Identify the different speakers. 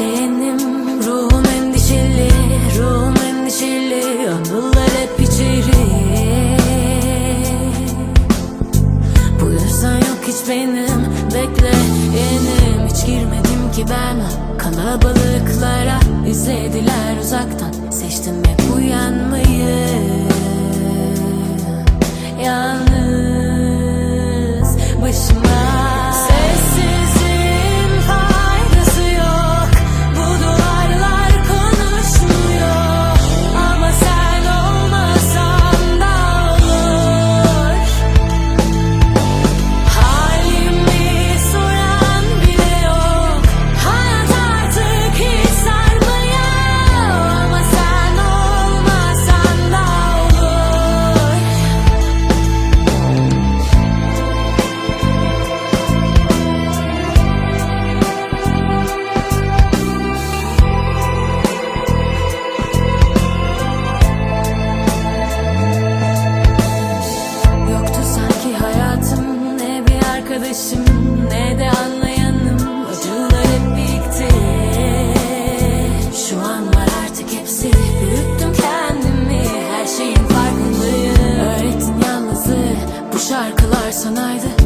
Speaker 1: bekleyenim Ruhum endişeli, ruhum endişeli Anılar hep içeri. Bu yüzden yok hiç benim Bekle bekleyenim Hiç girmedim ki ben kalabalıklara. İzlediler uzaktan Seçtim hep uyanmayı. Sanaydı